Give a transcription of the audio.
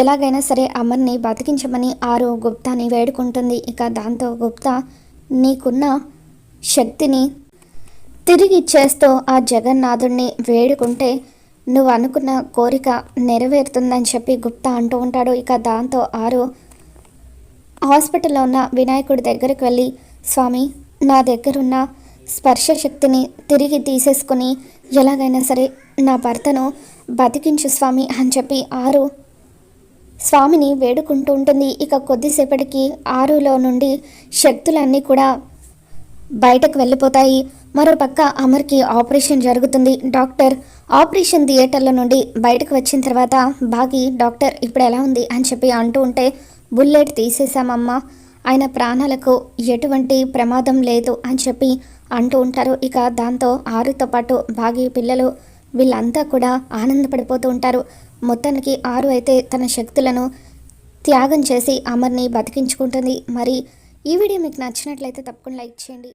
ఎలాగైనా సరే అమర్ని బతికించమని ఆరు గుప్తాని వేడుకుంటుంది. ఇక దాంతో గుప్తా నీకున్న శక్తిని తిరిగి ఇచ్చేస్తూ ఆ జగన్నాథుణ్ణి వేడుకుంటే నువ్వు అనుకున్న కోరిక నెరవేరుతుందని చెప్పి గుప్తా అంటూ ఉంటాడు. ఇక దాంతో ఆరు హాస్పిటల్లో ఉన్న వినాయకుడి దగ్గరికి వెళ్ళి స్వామి నా దగ్గరున్న స్పర్శ శక్తిని తిరిగి తీసేసుకుని ఎలాగైనా సరే నా భర్తను బతికించు స్వామి అని చెప్పి ఆరు స్వామిని వేడుకుంటూ ఉంటుంది. ఇక కొద్దిసేపటికి ఆరులో నుండి శక్తులన్నీ కూడా బయటకు వెళ్ళిపోతాయి. మరోపక్క అమర్కి ఆపరేషన్ జరుగుతుంది. డాక్టర్ ఆపరేషన్ థియేటర్ల నుండి బయటకు వచ్చిన తర్వాత బాగి డాక్టర్ ఇప్పుడు ఎలా ఉంది? అని చెప్పి అంటూ ఉంటే బుల్లెట్ తీసేశామమ్మా. ఆయన ప్రాణాలకు ఎటువంటి ప్రమాదం లేదు అని చెప్పి అంటూ ఉంటారు. ఇక దాంతో ఆరుతో పాటు బాగి పిల్లలు వీళ్ళంతా కూడా ఆనందపడిపోతూ ఉంటారు. మొత్తానికి ఆరు అయితే తన శక్తులను త్యాగం చేసి అమర్ని బతికించుకుంటుంది. మరి ఈ వీడియో మీకు నచ్చినట్లయితే తప్పకుండా లైక్ చేయండి.